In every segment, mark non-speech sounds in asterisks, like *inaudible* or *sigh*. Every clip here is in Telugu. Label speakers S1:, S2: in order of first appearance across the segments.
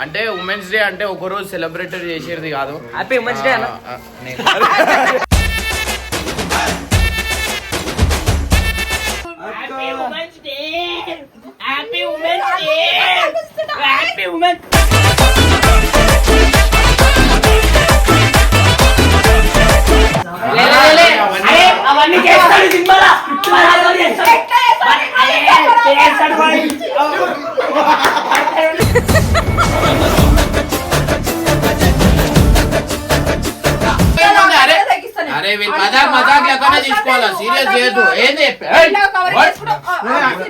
S1: అంటే ఉమెన్స్ డే అంటే ఒక రోజు సెలబ్రేట్ చేసేది కాదు.
S2: హ్యాపీ ఉమెన్స్ డే అన్న.
S1: ఆ, ఆ, నేను-
S2: happy women's day happy women's day happy women's అవన్నీ చేస్తాడు సినిమాలో మరి అవన్నీ చేస్తాడు. అరే,
S1: వీళ్ళు మజాక్ మజాక్ తీసుకోవాలా? సీరియస్ చేయొద్దు. ఏంది? ఏయ్, what?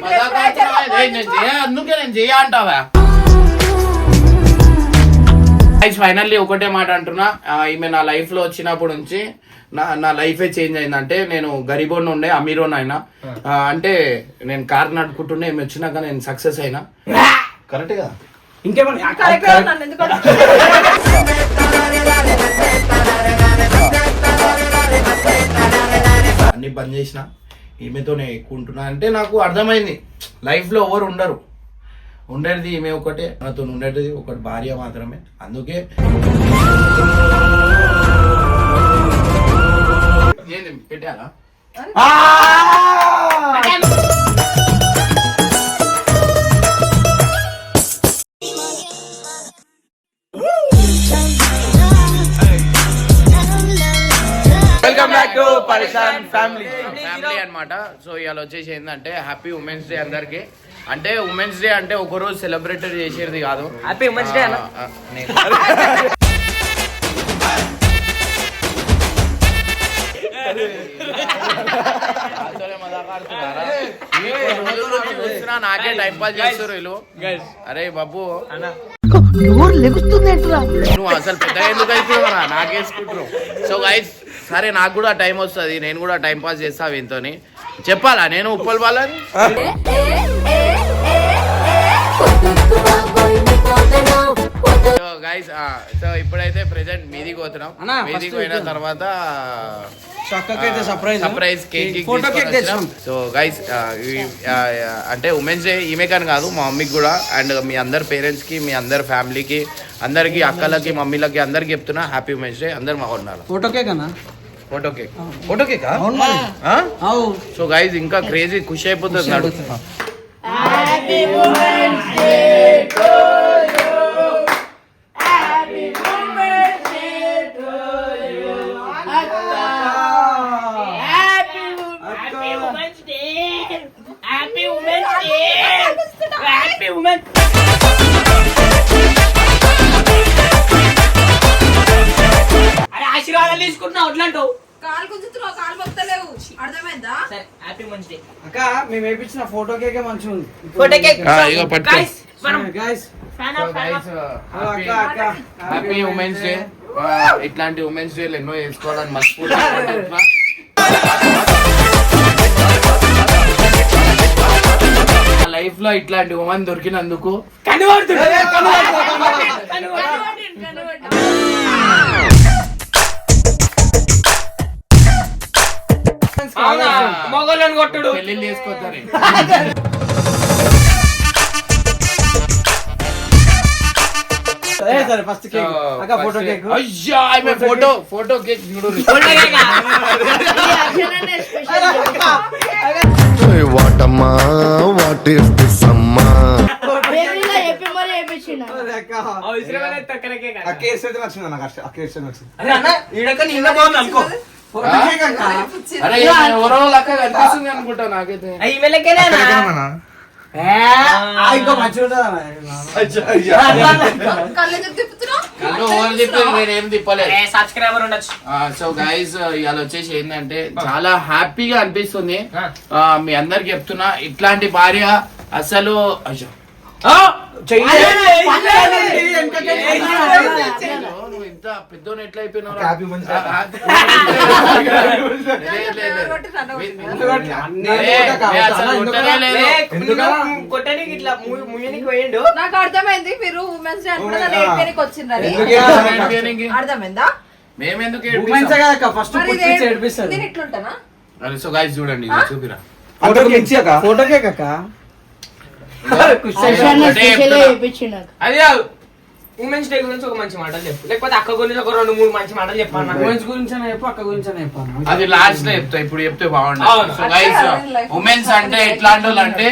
S1: మజాక్ అంటున్నావా? ఏయ్, నేను చేయ అందుకే నేను చేయ అంటావా? ఫైనల్లీ ఒకటే మాట అంటున్నా. ఈమె నా లైఫ్లో వచ్చినప్పటి నుంచి నా నా లైఫే చేంజ్ అయిందంటే నేను గరీబోన్ ఉండే అమీరోన్ అయినా. అంటే నేను కార్ నడుపుకుంటుండే ఈమె వచ్చినాక నేను సక్సెస్ అయినా. కరెక్ట్గా
S2: ఇంకేమన్నా?
S1: అన్ని బంద్ చేసిన. ఈమెతోనే ఎక్కువ ఉంటున్నా. అంటే నాకు అర్థమైంది. లైఫ్లో ఎవరు ఉండరు. ఉండేది ఈమె ఒకటే నాతో ఉండేది ఒకటి భార్య మాత్రమే. అందుకే ఏంది?
S3: వెల్కమ్ బ్యాక్ టు పరిశాన్ ఫ్యామిలీ
S1: ఫ్యామిలీ అన్నమాట సో ఇవాళ వచ్చేసి ఏంటంటే హ్యాపీ ఉమెన్స్ డే అందరికి. అంటే ఉమెన్స్ డే అంటే ఒక రోజు సెలబ్రేట్ చేసేది కాదు.
S2: హ్యాపీ ఉమెన్స్ డే
S1: చూస్తున్నా నాకే టైం పాస్ చేస్తారు వీళ్ళు. అరే బాబు. నువ్వు అసలు పెద్దగా ఎందుకు అయిపోయావరా నాకేసుకుంటున్నావు సో గైస్ సరే నాకు కూడా టైం వస్తుంది. నేను కూడా టైం పాస్ చేస్తా వీనితోని. చెప్పాలా? నేను ఉప్పల్ వాళ్ళని సో గైస్ సో ఇప్పుడైతే ప్రెసెంట్ మీదికి పోతున్నాం. మీదికి పోయిన. తర్వాత. Surprise cake. సో గైస్ అంటే ఉమెన్స్ డే ఈమె కానీ కాదు మా మమ్మీకి కూడా. అండ్ మీ అందరి పేరెంట్స్కి మీ అందరి ఫ్యామిలీకి అందరికి అక్కలకి మమ్మీలకి అందరికి చెప్తున్నా హ్యాపీ ఉమెన్స్ డే అందరు మా ఉన్నారు
S3: ఫోటోకే కన్నా
S1: photo cake. Photo cake? So guys ఇంకా క్రేజీ ఖుషి అయిపోతుంది నాడు
S2: తీసుకుంటున్నావు అట్లాంటావు
S4: కాలు గుంజుతున్నావు కాలు మొత్తలేవు అర్థమైందా?
S2: సరే హ్యాపీ ఉమెన్స్ డే
S3: అక్క మేము వేపించిన ఫోటో కేకే మంచిగా ఉంది.
S2: Photo cake.
S1: ఆ, ఇగో పట్టుకో.
S2: గైస్ మనం
S3: guys
S2: fan off fan off
S3: అక్క అక్క.
S1: హ్యాపీ ఉమెన్స్ డే ఇట్లాంటి ఉమెన్స్ డే ఎన్నో చేసుకోవాలని మర్చిపోతున్నా లైఫ్లో ఇట్లాంటి ఉమెన్ దొరికినందుకు.
S2: అవునా మొగోళ్ళని కొట్టుడు.
S1: పెళ్ళి చేసుకోతారు
S3: సరే ఫస్ట్ *laughs* కేక్ అక్క ఫోటో కేక్
S1: అయ్యా ఆమె ఫోటో ఫోటో కేక్ చూడు.
S2: ఫోటో కేక్
S5: అమ్మా?
S3: అక్క.
S6: నచ్చింది నాకు నచ్చింది.
S2: అరే అన్న నిన్న బాగుంది అనుకో.
S1: అరే ఈమె ఎవరో లెక్క కనిపిస్తుంది అనుకుంటా నాకైతే.
S3: ఇంకో మంచిగా ఉంటుందా
S2: సబ్స్క్రైబర్ ఉండొచ్చు.
S1: సో గైస్ ఇవాళ వచ్చేసి ఏంటంటే చాలా హ్యాపీగా అనిపిస్తుంది. మీ అందరికి చెప్తున్నా ఇట్లాంటి భార్య అసలు అయ్యో ఇంత పెద్దోని ఎట్లా అయిపోయినావు.
S2: కొట్టడానికి ఇట్లా ముయ్యనికి పోయిండు.
S4: నాకు అర్థమైంది మీరు ఉమెన్స్ డే వచ్చిందని అర్థమైందా?
S1: మేమెందుకు
S3: ఫస్ట్
S4: నేను ఇట్లుంటానా
S1: సో గైస్ చూడండి ఇది చూపిరా.
S6: అంతకు మించి అక్క.
S3: ఫోటో కేక్ అక్క.
S1: ఒకటే చెప్తున్నా. అది కాదు.
S2: ఉమెన్స్ డే గురించి ఒక మంచి మాటలు చెప్పు. లేకపోతే అక్క గురించి ఒక రెండు మూడు మంచి మాటలు చెప్పాను
S3: ఉమెన్స్ గురించి చెప్పు అక్క గురించి చెప్పాను
S1: అది లాస్ట్లో చెప్తా ఇప్పుడు చెప్తే
S2: అవును.
S1: బాగుండదు సో గైస్
S4: అట్లా life.
S1: ఉమెన్స్ అంటే ఎట్లాంటి వాళ్ళు అంటే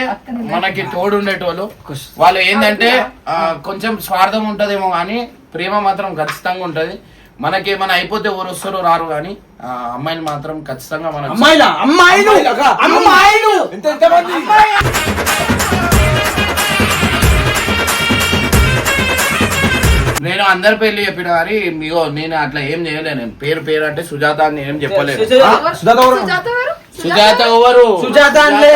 S1: మనకి తోడు ఉండేటోళ్ళు. వాళ్ళు ఏంటంటే కొంచెం స్వార్థం ఉంటదేమో కానీ ప్రేమ మాత్రం ఖచ్చితంగా ఉంటది. మనకి ఏమైనా అయిపోతే ఎవరు వస్తారో రారు కానీ అమ్మాయిలు మాత్రం ఖచ్చితంగా మన
S3: అమ్మాయిలా? అమ్మాయిలు? అమ్మాయిలు.
S1: నేను అందరి పేర్లు చెప్పిన కానీ మీగో నేను అట్లా ఏం చేయలేను నేను పేరు పేరు అంటే సుజాత అని ఏం చెప్పలేదు?
S6: సుజాత ఎవరు?
S4: సుజాత ఎవరు?
S1: సుజాత ఎవరు
S3: సుజాత అంటే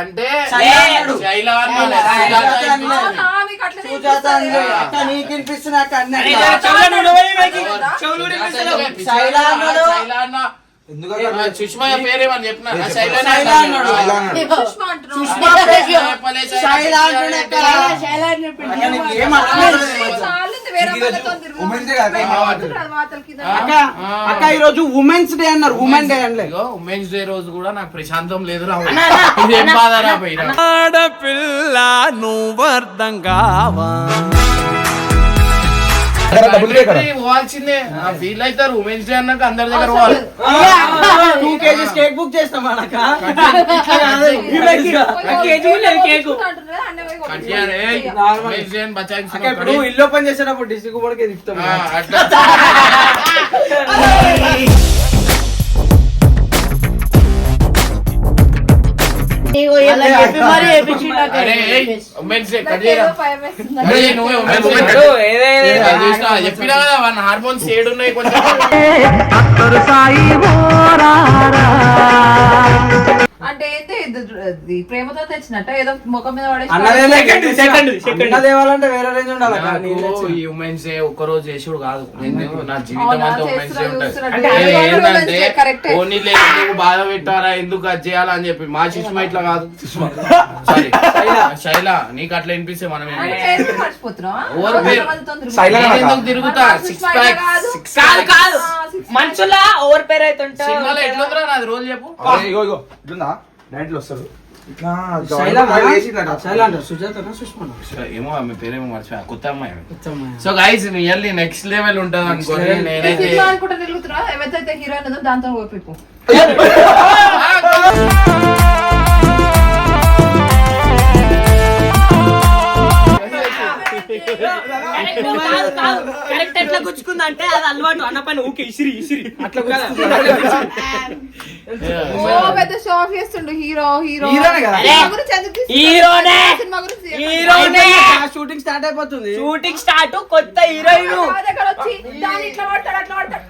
S1: అంటే
S3: శైలా అన్నాడు.
S1: శైలా అన్నాడు.
S3: శైలా
S1: సుజాత
S3: అన్నాడు.
S1: అనిపించింది.
S4: అవునా, మీకు అట్లనే
S3: సుజాత
S4: అనిపిస్తది.
S3: అంటే అక్క నీకు వినిపిస్తున్నా అక్క అన్నీ
S2: అరే,
S3: అక్క.
S2: జర చెవులో నూనె పోయి మీకు. చెవులు
S1: సుజాత
S2: వినిపిస్తలేవు.
S1: అంటే
S3: శైలా అన్నాడు.
S1: శైలా అన్న. సుష్మా పేరేమని చెప్పిన?
S3: అక్క. ఈ రోజు ఉమెన్స్ డే అన్నారు. ఉమెన్ డే అనలే.
S1: ఇగో ఉమెన్స్ డే రోజు కూడా నాకు ప్రశాంతం లేదు రా.
S2: అన్న, అన్న,
S1: ఇది పోవాల్సిందే ఫీల్ అవుతారు ఉమెన్స్ డే అన్నాక అందరి దగ్గర పోవాలి
S3: టూ కేజీస్ కేక్ బుక్ చేస్తాం ఇప్పుడు
S1: కడి.
S3: ఇల్లు ఓపెన్ చేసేటప్పుడు డిస్ట్రిక్ట్ బోర్డుకి తిప్పుతాం
S1: చెప్పినా కదా వన్ హార్మోన్స్ ఏడున్నాయి కొంచెం.
S4: అంటే ఏంటి ఇది ప్రేమతో తెచ్చినట్ట? ఏదో ముఖం మీద
S3: దేవాలంటే వేరే రేంజ్ ఉండాలి.
S1: ఈ ఉమెన్స్ డే ఒక్క రోజు చేసుడు కాదు. నేను నా జీవితం అంతా ఉమెన్స్ డే ఉంటుంది ఏంటంటే. ఓన్లీ లేదు ఎందుకు బాధ పెట్టారా ఎందుకు అది చేయాలా అని చెప్పి. మా సుష్మా ఇట్లా కాదు. సారీ శైల నీకు అట్లా వినిపిస్తే మనం?
S4: కొంతమందితో తిరుగుతాం.
S1: Six pack. సిక్స్
S2: కాదు కాదు. మనుషుల ఓవర్ పేర్
S1: సినిమాలో ఎట్లుందిరా నాది? రోజు చెప్పు.
S6: అరే, ఇగో ఇగో ఇట్లుందా?
S1: ఏమో ఆమె పేరేమో మర్చిపోయా. కొత్త అమ్మాయి. So guys really next level ఉంటది అనుకోని నేనైతే
S4: సినిమా అనుకుంటా తిరుగుతున్నా. ఎవరైతే హీరోయిన్ దాంతో ఓపిపు. *laughs* *laughs*
S2: కరెక్ట్ ఎట్లా గుచ్చుకుంది అంటే అది అలవాటు అన్న పని ఊకే ఇసిరి ఇసిరి.
S3: అట్లా
S4: ఓ పెద్ద షో ఆఫ్ చేస్తుండు హీరో హీరో.
S3: హీరోనే?
S2: హీరోనే.
S3: షూటింగ్ స్టార్ట్ అయిపోతుంది.
S2: షూటింగ్ స్టార్ట్ కొత్త హీరోయిన్.
S4: ఇట్లా పడతాడు అట్లా పడతాడు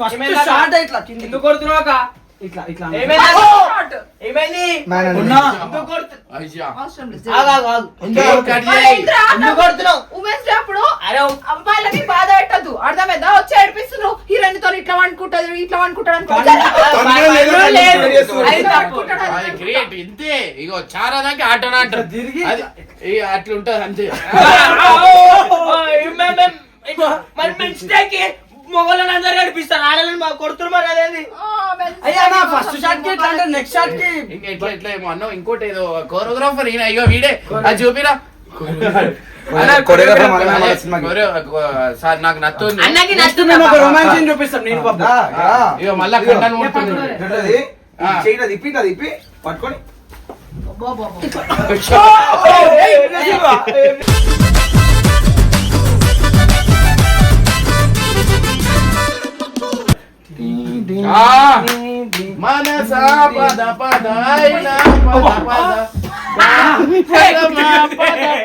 S3: ఫస్ట్ షార్ట్ ఇట్లా కింద
S2: ఎందుకు కొడుతున్నావు
S3: ఇట్లా ఇట్లా
S4: అమ్మాయిలకి బాధ పెట్టద్దు. అర్థమైందా? వచ్చి ఏడిపిస్తున్నావు. హీరోయిన్తో ఇట్లా అనుకుంటది ఇట్లా
S1: క్రియేట్ ఇంతే. ఇగో చారా దాకా ఆటోనా అంటారు.
S3: తిరిగి
S1: అది ఇక అట్లుంటది అంతే. *laughs*
S2: మరి మిస్టేక్ *laughs* మొగలను అందరు నడిపిస్తారు. ఆడలను మాకు కొడుతున్నారు మరి అదేంది?
S3: అయ్యా నా ఫస్ట్ షాట్కి ఇట్లా అంటే నెక్స్ట్ షాట్కి
S1: ఇంకా ఎట్లా ఎట్లా ఏమో అన్నావు? ఇంకోటి ఏదో కోరియోగ్రాఫర్ ఈయన ఇగో వీడే. అది చూపిరా. నాకు నచ్తుంది
S2: అన్నకి
S3: మేము ఒక రొమాన్స్ చూపిస్తాం నేను బాబు.
S1: ఇగో మళ్ళా
S6: ఇట్లా తిప్పి ఇట్లా తిప్పి పట్టుకొని.
S1: ఆ, *laughs* *laughs* మనసా పద పద అయినా పద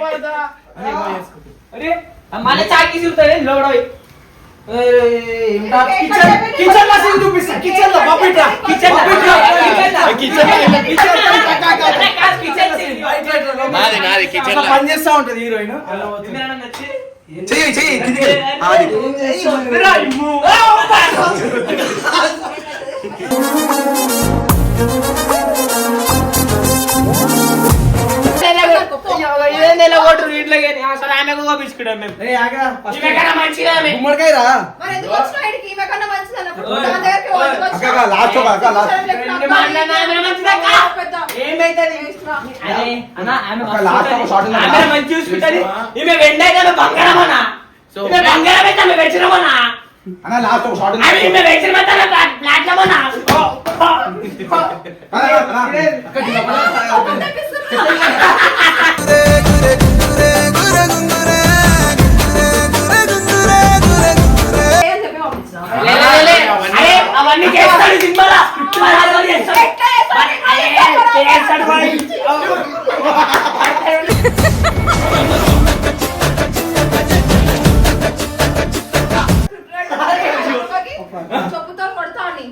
S1: పద.
S2: మన చాకి చూస్తుంది లోడవి
S3: కిచెన్లో సీన్ చూపిస్తా. కిచెన్లో బాబు ఇట్లా.
S2: కిచెన్
S1: కిచెన్ నాది నాది కిచెన్
S3: పని చేస్తా ఉంటది హీరోయిన్. అలా పోతుంది.
S6: చెయ్యి చెయ్యి కిందికి వెళ్ళి. ఆ, అది.
S2: ఇంట్లో కానీ అసలు ఆమెకు పంపించుకున్నాం మేము
S3: ఏయ్, ఆగరా, first
S2: ఈమె కన్నా మంచిగా ఆమె.
S3: గుమ్మడికాయ రా.
S4: మరి ఎందుకు వచ్చినావు ఈడికి? *laughs*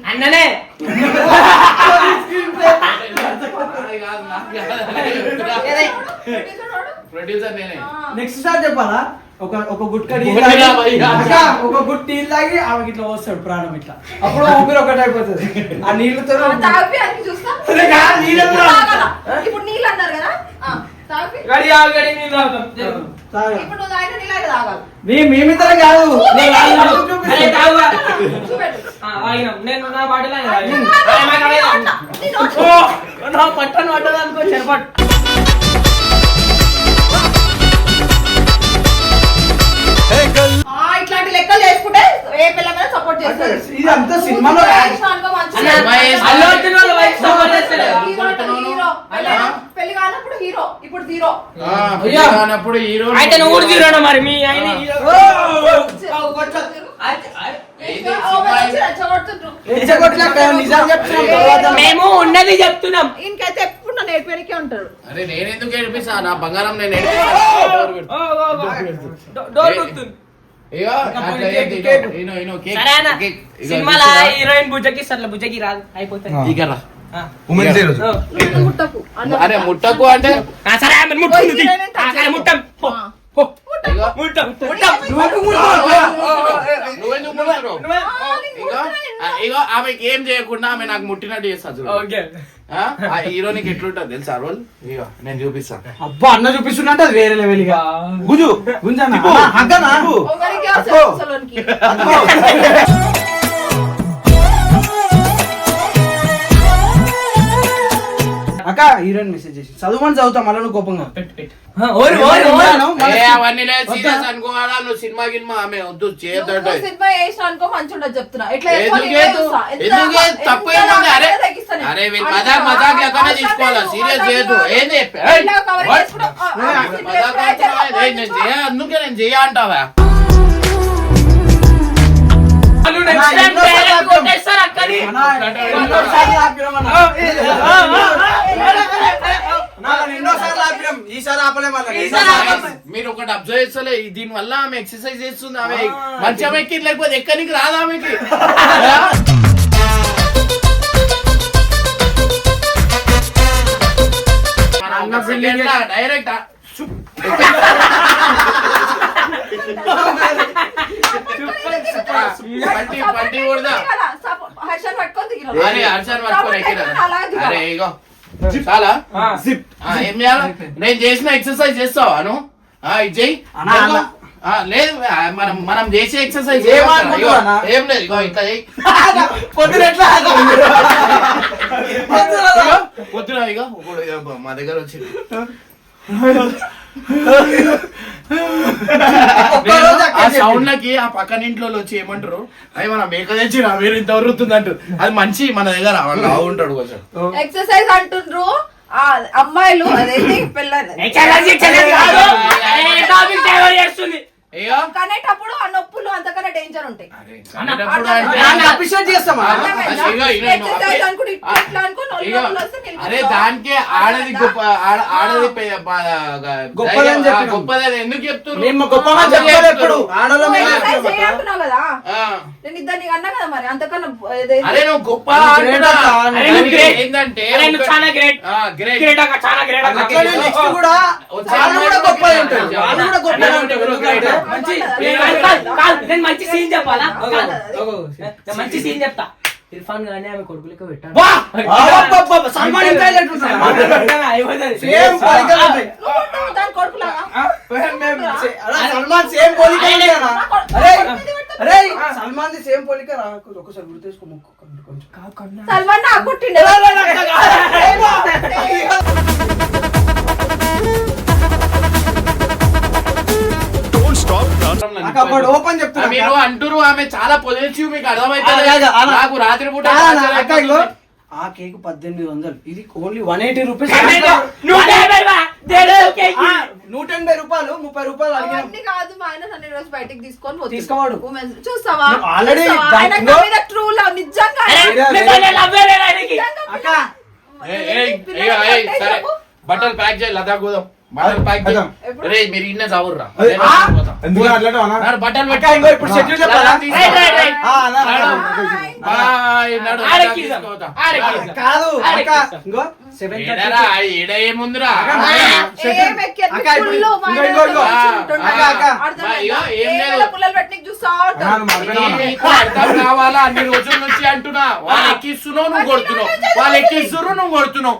S2: అన్ననే
S1: ప్రొడ్యూసర్ నేనే
S3: నెక్స్ట్ సార్ చెప్పాలా ఒక ఒక గుట్క తాగి- ఒక గుట్ టీ తాగి ఆమెకి ఇట్లా వస్తాడు ప్రాణం ఇట్లా. అప్పుడు ఊపిరి ఒకటి అయిపోతుంది. ఆ నీళ్ళతో కాదు.
S4: ఇప్పుడు నీళ్ళు అన్నారు
S2: నీళ్ళు
S4: నీళ్ళే
S3: మేమిద్దరం
S2: నేను నా బాటిల్ పట్టను పట్టదు అనుకో చెరపట్టు
S4: ఇట్లాంటి లెక్కలు చేసుకుంటే ఏ సపోర్ట్ చేస్తారు.
S3: సినిమాలో
S4: పెళ్ళి కానప్పుడు హీరో ఇప్పుడు జీరో
S1: హీరో.
S2: అయితే నువ్వు మరి మీ ఆయన హీరో.
S3: రెచ్చగొట్టినాక నిజం చెప్తున్నాం తర్వాత
S2: మేము ఉన్నది చెప్తున్నాం.
S4: ఇంకైతే ఎప్పుడు నన్ను ఏడిపోయానికే ఉంటాడు
S1: అరే నేను ఎందుకు ఏడిపిస్తా? నా బంగారం నేను
S2: సినిమాలో
S1: చూసావా?
S2: హీరోయిన్ భుజకి సర్ల భుజకి రాదు అయిపోతుంది
S1: ఇక రా.
S2: ఆ.
S6: ఉమెన్స్ డే రోజు
S2: ఓ.
S4: నన్ను ముట్టకు అన్న
S1: అరే ముట్టకు అంటే
S2: ఆ, సరే ఆమె ముట్టుకుంది ముట్టం.
S1: ఇగో, ఆమెకి ఏం చేయకుండా ఆమె నాకు ముట్టినట్టు చేస్తా ఆ? ఆ హీరోనికి ఎట్లుంటది తెలుసా రోల్? ఇగో నేను చూపిస్తాను
S3: అబ్బా అన్న చూపిస్తున్నట్టు అది వేరే లెవెల్ ఇక. గుజు. గుంజనా అగ్గనా. అక్క హీరోయిన్ మెసేజ్ చేసి చదువుమని చదువుతా మళ్ళీ నువ్వు కోపంగా.
S2: పెట్టు పెట్టు. ఓరి ఓరి ఓరి.
S1: అవన్నీ లేదు సీరియస్ అనుకోవాలా? నువ్వు సినిమా గిన్మా ఆమె వద్దు చేయొద్దు
S4: సినిమా అనుకో మంచి ఉండదు చెప్తున్నా
S1: ఎందుకు తప్పు ఏముంది? అరే. అరే వీళ్ళు మజాక్ మజాక్ తీసుకోవాలా? సీరియస్. ఏంది అందుకే నేను చేయ అంటావా? మీరు ఒకటి అబ్జర్వ్ చేస్తలే దీని వల్ల ఆమె ఎక్సర్సైజ్ చేస్తుంది ఆమె మంచం ఎక్కి లేకపోతే ఎక్కడికి రాదు ఆమెకి డైరెక్ట్ పట్టి పట్టి కొడదా?
S4: దిగాలా? సపో- హర్షని పట్టుకొని దిగిరా.
S1: అరే అర్చన్ పట్టుకొని ఎక్కిరా.
S4: సపోర్ట్ అలా దిగాలా?
S1: అరే ఇగో. చాలా? ఏం చేయాలి? నేను చేసిన ఎక్సర్సైజ్ చేస్తావా నువ్వు. ఆ, లేదు మనం మనం చేసే ఎక్సర్సైజ్
S3: ఏం
S1: లేదు ఇగో ఇట్లా చెయ్యి. *laughs*
S3: పొద్దున ఎట్లా
S1: పొద్దున ఇగో మా దగ్గర వచ్చింది. *laughs* ఆ. సౌండ్ లకి ఆ పక్కన ఇంట్లో వచ్చి ఏమంటారు అవి మన మేక తెచ్చి నా మీరు ఇంత వరుతుంది అంటారు అది మంచి మన దగ్గర లావు ఉంటాడు కొంచెం
S4: ఎక్సర్సైజ్ అంటుండ్రు ఆ అమ్మాయిలు అదైతే పిల్లలు కనేటప్పుడు ఆ నొప్పులు అంతకన్నా డేంజర్ ఉంటాయి.
S1: అరే, దానికే ఆడది గొప్ప
S3: గొప్పదని
S1: ఎందుకు చెప్తున్నారు
S3: గొప్పగా ఎప్పుడు. ఆడలో
S4: కదా
S1: ఆ.
S4: నేను ఇద్దరిని అన్నా కదా మరి? అంతకన్నా ఏదైతే-
S1: అరే నువ్వు గొప్ప
S3: నువ్వు
S1: అంటున్నా.
S3: great అక్క.
S2: అరే నువ్వు
S1: అది
S2: great.
S1: ఏంటంటే
S2: అరే నువ్వు చాలా గ్రేట్
S1: ఆ, great.
S2: గ్రేట్ అక్క చాలా గ్రేట్ అక్క
S3: అట్లనే నెక్స్ట్ కూడా వాళ్ళు కూడా గొప్పగా ఉంటారు వాళ్ళు కూడా గొప్పగా ఉంటారు ఎందుకంటే మంచి
S2: నేను కాదు, కాదు, కాదు, నేను మంచి సీన్ చెప్పాలా? కాదు. నేను మంచి సీన్ చెప్తా. ఇర్ఫాన్ గానీ ఆమె కొడుకులకి!
S3: అబ్బబ్బబ్బ! సల్మాన్? సేమ్ పోలిక రా ఒకసారి గుర్తు చేసుకో కొంచెం
S4: నాకు పుట్టిండే
S1: అంటురు ఆమె చాలా పొజిటివ్ మీకు
S3: ఆ, కాదు,
S1: అర్థమైతే. నాకు రాత్రి పూట.
S3: ఆ కేక్ పద్దెనిమిది వందలు. ఇది ఓన్లీ వన్ ఎయిటీ రూపీస్
S2: నూట
S3: ఎనభై రూపాయలు ముప్పై రూపాయలు అడిగినాం.
S4: కాదు మా ఆయన బయటికి తీసుకొని.
S3: తీసుకోవాడు.
S4: చూస్తావా? నిజంగా.
S1: బట్టలు ప్యాక్ చేయాలి లదా గోదాం మీరు ఇన్నే చావుర్రా బట్టలు
S3: ఇప్పుడు షెడ్యూల్. కాదు ఇంకో
S1: కావాలా? అన్ని రోజుల నుంచి అంటున్నా. వాళ్ళు ఎక్కిస్తున్నావు నువ్వు కొడుతున్నావు. వాళ్ళు ఎక్కిస్తున్నారు నువ్వు కొడుతున్నావు.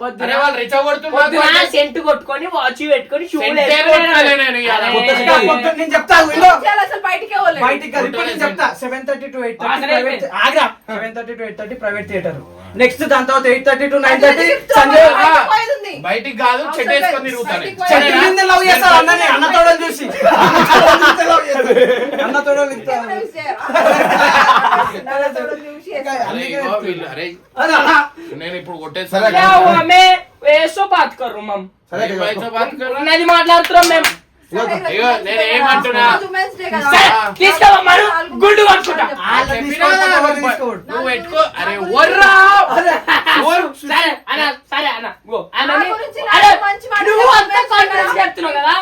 S2: పొద్దున
S1: అరే వాళ్ళు రిచ
S2: పొద్దున సెంట్ కొట్టుకొని వాచ్ పెట్టుకొని
S1: నేను
S3: నేను చెప్తా
S4: అసలు బయటికే.
S3: బయటికి ఇప్పుడు నేను చెప్తా seven thirty to eight thirty
S2: ఆగరా,
S3: seven thirty to eight thirty private theatre next దాని తర్వాత eight thirty to nine thirty Sunday
S4: బయటికి
S1: కాదు చెట్టు వేసుకొని తిరుగుతాను
S3: లవ్ చేస్తారు అన్నని అన్న తోడలు చూసి. అన్న తోడలు
S4: ఎవరో use చేయరా? Day కదా.
S2: సరే, తీసుకోమన్నాడు గుండు?
S1: నువ్వు పెట్టుకో. అరే.
S2: సరే అన్న సరే అన్న నువ్వు. అంత కాన్ఫిడెన్స్ చెప్తున్నావు కదా?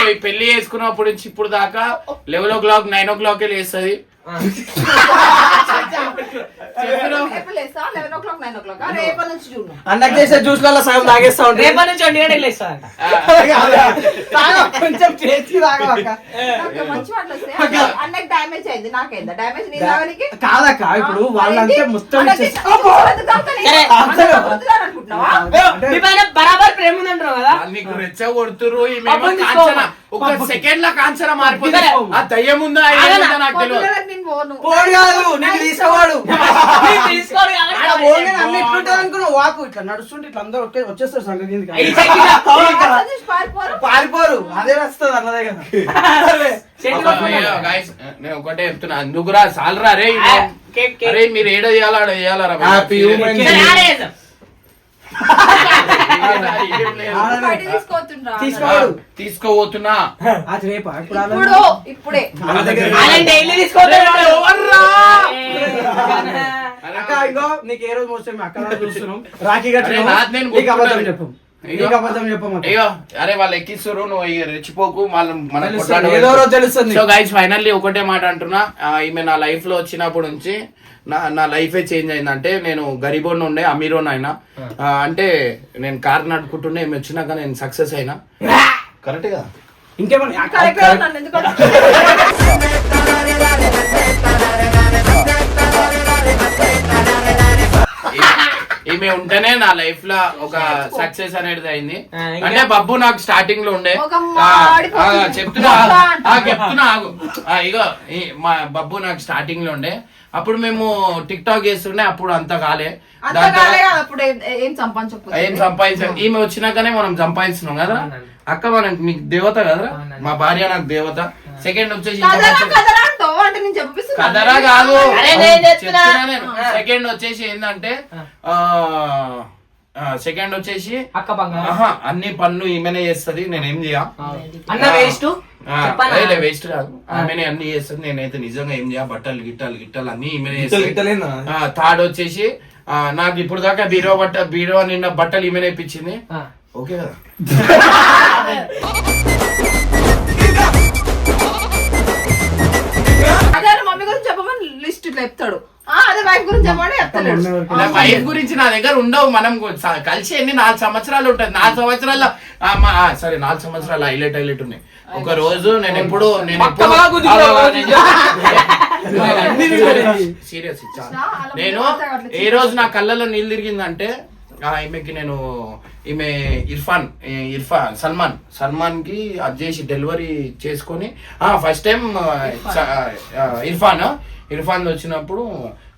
S1: నాకు ఈ పెళ్ళి చేసుకున్నప్పటి నుంచి ఇప్పుడు దాకా eleven o'clock nine o'clock లేస్తుంది
S4: ఎప్పుడు లేస్తా? 11 o'clock, 9 o'clock. ఆ, రేపటి నుంచి చూడు.
S3: అన్నకు చేసే జ్యూస్లలో సగం తాగేస్తా ఉంటాయి
S2: రేపటి నుంచి
S3: తాగు, కొంచెం టేస్ట్ తాగవక్క.
S4: అన్నకి డ్యామేజ్ అయింది నాకేందా? డ్యామేజ్ నీ
S3: కాదక్క ఇప్పుడు వాళ్ళంటే మొత్తం ఇచ్చేసి
S2: సరే,
S4: అనుకుంటున్నావా
S2: మీ పైన బరాబర్ ప్రేమ ఉందంటారు కదా?
S1: నీకు. ఒక సెకండ్లో కాంచన మారిపోతుంది
S2: సరే.
S1: ఆ దయ్యం ఉందా నాకు తెలియదు.
S3: పోడు కాదు నీకు తీసుకోవాడు. అన్ని అనుకున్నావు వాకు ఇట్లా నడుస్తుంటే ఇట్లా అందరూ ఒకే వచ్చేస్తారు సంగ కిందకి.
S2: ఈ చెయ్యి ఇలా. *laughs*
S4: అట్లా చూసి పారిపోరు.
S3: పారిపోరు అదే వస్తుంది అన్నదే కదా
S2: చెట్టు
S1: ఒక-
S2: కొట్టుకున్నాడు.
S1: అయ్యో, guys, నేను ఒకటే చెప్తున్నా అందుకురా సాలరా రే. అరే మీరు ఏడ చేయాలా ఆడ చేయాలరా
S6: Happy *laughs*
S1: తీసుకోబోతున్నా.
S3: అది రేపా ఇప్పుడు
S2: డైలీ
S3: ఇగో నీకు ఏ రోజు చూస్తున్నాం. రాఖీ. చెప్పు.
S1: అరే వాళ్ళు ఎక్కిస్తారు నువ్వు ఇక రెచ్చిపోకు. వాళ్ళు
S3: ఏదో రోజు తెలుస్తుంది.
S1: సో గైస్ ఫైనల్లీ ఒకటే మాట అంటున్నా. ఈమె నా లైఫ్లో వచ్చినప్పటి నుంచి నా నా లైఫే చేంజ్ అయిందంటే నేను గరీబోన్ ఉండే అమీరోన్ అయినా అంటే నేను కార్ నడుపుకుంటుండే ఈమె వచ్చినాక నేను సక్సెస్ అయినా. కరెక్ట్
S3: ఇంకేమన్నా?
S1: ఈ- ఈమె ఉంటేనే నా లైఫ్లో ఒక సక్సెస్ అనేది అయింది? అంటే బబ్బు నాకు స్టార్టింగ్లో ఉండే. చెప్తున్నా చెప్తున్నా ఆగు. ఇగో ఈ మా బబ్బు నాకు స్టార్టింగ్లో ఉండే. అప్పుడు మేము టిక్ టాక్ చేస్తుండే అప్పుడు అంత కాలే.
S4: అప్పుడు ఏం- ఏం సంపాదించకపోతే.
S1: ఏం సంపాదించాం ఈమె వచ్చినాకనే మనం సంపాదిస్తున్నాం కదా. అక్క మనకి మీకు దేవత కదా
S2: అవునండి.
S1: మా భార్య నాకు దేవత. సెకండ్ వచ్చేసి
S4: కదరా. కదరా
S1: కదరా కాదు. సెకండ్ వచ్చేసి ఏంటంటే సెకండ్ వచ్చేసి
S2: అక్క
S1: అన్ని పనులు ఈమెనే చేస్తది నేనేం చేయ?
S2: అన్న వేస్ట్?
S1: వేస్ట్ కాదు ఆమెనే అన్ని చేస్తుంది. నేనైతే నిజంగా ఏం చేయ బట్టలు గిట్టలు గిట్టలు అన్ని ఈమెనే? థర్డ్ వచ్చేసి ఆ, నాకు ఇప్పుడు దాకా బీరో బట్ట బీరో నిన్న బట్టలు ఈమెనే ఇప్పించింది.
S2: ఆ.
S1: ఓకే కదా?
S4: మమ్మీ గురించి చెప్పమని లిస్ట్ ఇట్లా చెప్తాడు. ఆ, అదే వైఫ్ గురించి చెప్పమని
S1: నా వైఫ్ గురించి నా దగ్గర ఉండవు. మనం కలిసి ఎన్ని నాలుగు సంవత్సరాలు ఉంటుంది నాలుగు సంవత్సరాల సరే నాలుగు సంవత్సరాలు హైలైట్ హైలైట్ ఉన్నాయి. ఒక రోజు నేను ఎప్పుడు నేను. సీరియస్ ఇచ్చా. నేను ఏ రోజు నా కళ్ళలో నీళ్ళు తిరిగిందంటే ఆ, ఈమెకి నేను ఈమె ఇర్ఫాన్ ఇర్ఫాన్ సల్మాన్ సల్మాన్. కి అది చేసి డెలివరీ చేసుకొని ఫస్ట్ టైం ఇర్ఫాన్. ఇర్ఫాన్? వచ్చినప్పుడు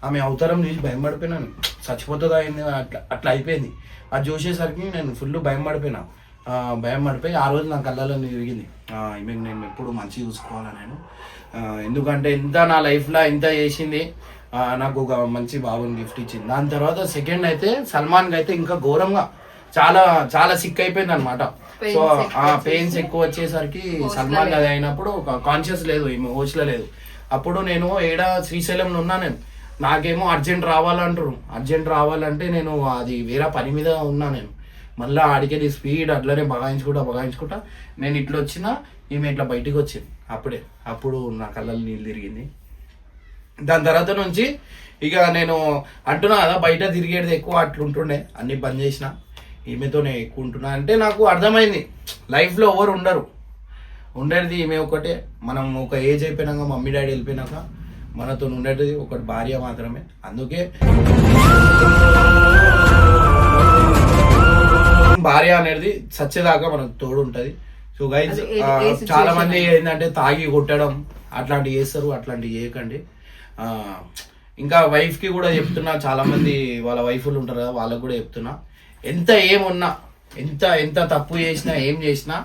S1: ఆమె అవతారం చూసి భయం పడిపోయినాను. చచ్చిపోతుందా ఏంది అట్లా అట్లా అయిపోయింది. అది చూసేసరికి నేను ఫుల్ భయం పడిపోయినా. భయం పడిపోయి ఆ రోజు నా కళ్ళలో తిరిగింది ఈమెకి నేను ఎప్పుడు మంచిగా చూసుకోవాలా నేను. ఎందుకంటే ఎంత నా లైఫ్లో ఎంత చేసింది. నాకు ఒక మంచి బాబుని గిఫ్ట్ ఇచ్చింది. దాని తర్వాత సెకండ్ అయితే సల్మాన్కి అయితే ఇంకా ఘోరంగా చాలా చాలా సిక్ అయిపోయింది అనమాట సో ఆ పెయిన్స్ ఎక్కువ వచ్చేసరికి సల్మాన్ అది అయినప్పుడు కాన్షియస్ లేదు ఈమె హోస్లో లేదు. అప్పుడు నేను ఏడా శ్రీశైలంలో ఉన్నా నేను. నాకేమో అర్జెంట్ రావాలంటారు. అర్జెంట్ రావాలంటే నేను అది వేరే పని మీద ఉన్నా నేను. మళ్ళీ ఆడికెళ్ళి స్పీడ్ అట్లనే బగాయించుకుంటా బగాయించుకుంటా. నేను ఇట్లా వచ్చినా ఈమె ఇట్లా బయటికి వచ్చింది. అప్పుడే అప్పుడు నా కళ్ళల్లో నీళ్ళు తిరిగింది. దాని తర్వాత నుంచి ఇక నేను అంటున్నా కదా బయట తిరిగేది ఎక్కువ అట్లుంటుండే అన్ని బంద్ చేసిన. ఈమెతోనే ఎక్కువ ఉంటున్నా. అంటే నాకు అర్థమైంది లైఫ్లో ఎవరు ఉండరు. ఉండేది ఈమె ఒకటే. మనం ఒక ఏజ్ అయిపోయినాక మమ్మీ డాడీ వెళ్ళిపోయినాక మనతో ఉండేది ఒకటి భార్య మాత్రమే. అందుకే భార్య అనేది సచ్చేదాకా మనకు తోడు ఉంటది సో గైజ్ చాలా మంది. ఏంటంటే తాగి కొట్టడం అట్లాంటివి చేస్తారు అట్లాంటివి చేయకండి. ఇంకా వైఫ్కి కూడా చెప్తున్నా చాలా మంది వాళ్ళ వైఫ్లు ఉంటారు కదా వాళ్ళకి కూడా చెప్తున్నా. ఎంత ఏమున్నా ఎంత ఎంత తప్పు చేసినా ఏం చేసినా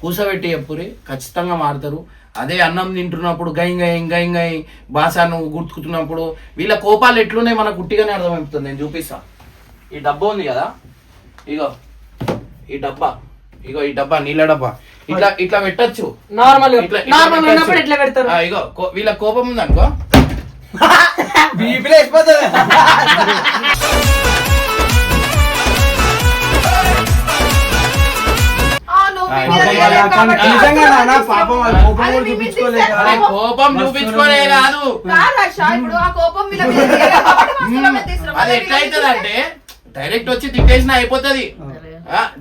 S1: కూసబెట్టి చెప్పురి ఖచ్చితంగా మారుతారు. అదే అన్నం తింటున్నప్పుడు గై గై గై గై బాసాను గుర్తుకుతున్నప్పుడు వీళ్ళ కోపాలు ఎట్లున్నాయి మనకు గుట్టిగానే అర్థమవుతుంది. నేను చూపిస్తా. ఈ డబ్బా ఉంది కదా ఇగో. ఈ డబ్బా. ఇగో ఈ డబ్బా నీళ్ళ డబ్బా. ఇట్లా ఇట్లా పెట్టచ్చు.
S2: నార్మల్
S1: ఇట్లా- ఇట్లా
S2: నార్మల్. ఉన్నప్పుడు ఎట్లా పెడతారు.
S1: ఇగో కో- వీళ్ళ కోపం ఉంది అనుకో
S3: బీపీలో వేసిపోతుంది వాళ్ళ కోపం
S1: చూపించుకోలే కాదు. అది
S4: అదే
S1: ఎట్లా
S4: వీళ్ళ
S1: అవుతుంది అంటే డైరెక్ట్ వచ్చి తిట్టేసిన అయిపోతుంది.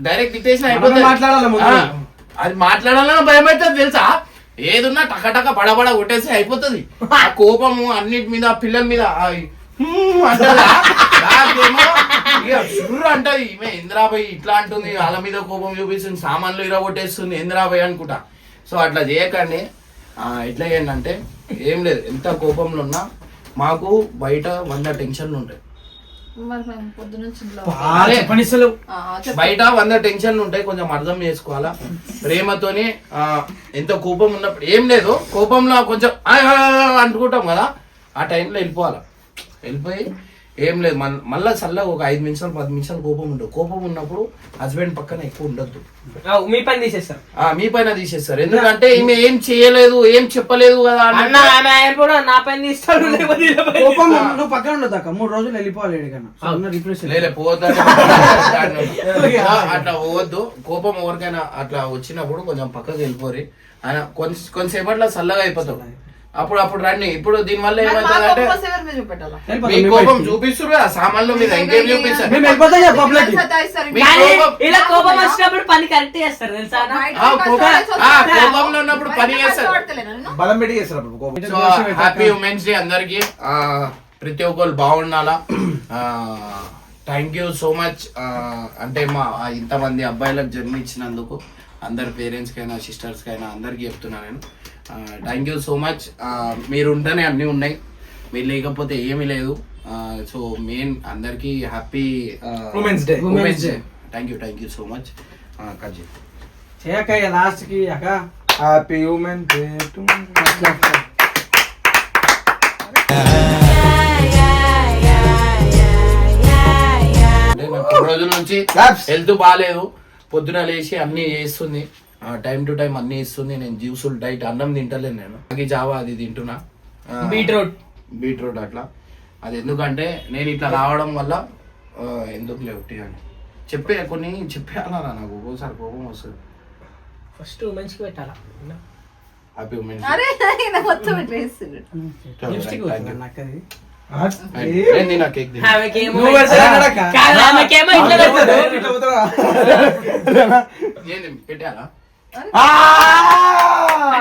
S1: డైరెక్ట్ తిట్టేసిన అయిపోతుంది అది మాట్లాడాలన్నా భయం అవుతుంది తెలుసా? ఏదున్నా టక టక బడబడ కొట్టేసి అయిపోతుంది. ఆ కోపము అన్నిటి మీద పిల్లల మీద అంటదా? ఈమె ఇంద్రాబాయి ఇట్లా అంటుంది వాళ్ళ మీద కోపం చూపిస్తుంది సామాన్లు ఇరగొట్టేస్తుంది ఇంద్రాబాయి అనుకుంటా. సో అట్లా చేయకండి. ఎట్లా చేయండి అంటే ఏం లేదు. ఎంత కోపంలో ఉన్నా మాకు బయట వంద టెన్షన్లు ఉంటాయి. బయట వంద టెన్షన్లు ఉంటాయి కొంచెం అర్థం చేసుకోవాలా? ప్రేమతోని ఆ, ఎంత కోపం ఉన్నప్పుడు ఏం లేదు కోపంలో కొంచెం అనుకుంటాం కదా. ఆ టైంలో వెళ్ళిపోవాలా? వెళ్ళిపోయి ఏం లేదు. మన- మళ్ళా చల్లగా ఒక ఐదు నిమిషాలు పది నిమిషాలు కోపం ఉండదు. కోపం ఉన్నప్పుడు హస్బెండ్ పక్కన ఎక్కువ ఉండొద్దు.
S2: మీ పని తీసేస్తారు.
S1: ఆ, మీ పైన తీసేస్తారు. ఎందుకంటే ఈమె ఏం చేయలేదు ఏం చెప్పలేదు కదా
S2: అన్న
S1: అన్నట్టు.
S2: ఆమె ఆయన కూడా నా పని తీస్తాడు లేకపోతే వీళ్ళ పని
S3: కోపం నువ్వు పక్కన ఉండదు అక్క. మూడు రోజులు వెళ్ళిపోవాలి ఎడికన్నా రిప్లేస్
S1: లేలే పోవద్దంటే ఆ, అట్లా పోవద్దు. కోపం ఎవరికైనా అట్లా వచ్చినప్పుడు కొంచెం పక్కకి వెళ్ళిపోరి. ఆయన కొంచెం కొంతసేపట్లో చల్లగా అయిపోతాం అప్పుడు అప్పుడు రండి. ఇప్పుడు దీని వల్ల ఏమవుతుందంటే
S4: కోపం?
S1: మీ చూపిస్తారు కదా సామాన్లు మీద ఇంకేం చూపిస్తారు?
S2: కానీ ఇలా కోపం వచ్చినప్పుడు పని కరెక్ట్ చేస్తారు తెలుసా.
S1: కోపంలో ఉన్నప్పుడు పని చేస్తారు.
S3: బలం పెట్టి
S1: హ్యాపీ ఉమెన్స్ డే అందరికి. ప్రతి ఒక్కరు బాగుండాలా? థ్యాంక్ యూ సో మచ్ అంటే మా ఇంతమంది అబ్బాయిలకు జన్మించినందుకు అందరి పేరెంట్స్కైనా సిస్టర్స్కైనా అందరికీ చెప్తున్నా నేను. థ్యాంక్ యూ సో మచ్ మీరు ఉంటేనే అన్నీ ఉన్నాయి. మీరు లేకపోతే ఏమీ లేదు. సో మెయిన్ అందరికీ happy
S3: Women's Day.
S1: Women's day thank you thank you so much కజీ
S3: చేయక్క ఇక లాస్ట్కి అక్క.
S6: హ్యాపీ ఉమెన్ డే టు
S1: రోజుల నుంచి. హెల్త్ బాగాలేదు పొద్దున లేచి అన్ని చేస్తుంది. టైం టు టైం అన్ని ఇస్తుంది నేను జ్యూసులు డైట్ అన్నం తింటలేను నేను. నాకు జావా అది తింటున్నా.
S2: బీట్రూట్.
S1: బీట్రూట్ అట్లా. అది ఎందుకంటే నేను ఇట్లా రావడం వల్ల ఎందుకు లేవుటి అని. చెప్పే కొన్ని చెప్పేయాలా నాకు? ఒక్కోసారి కోపం వస్తుంది.
S2: ఫస్ట్ మంచిగా పెట్టాలా?
S1: హ్యాపీ ఉమెన్స్ నేను కేక్ పెట్టాలా?
S2: 啊！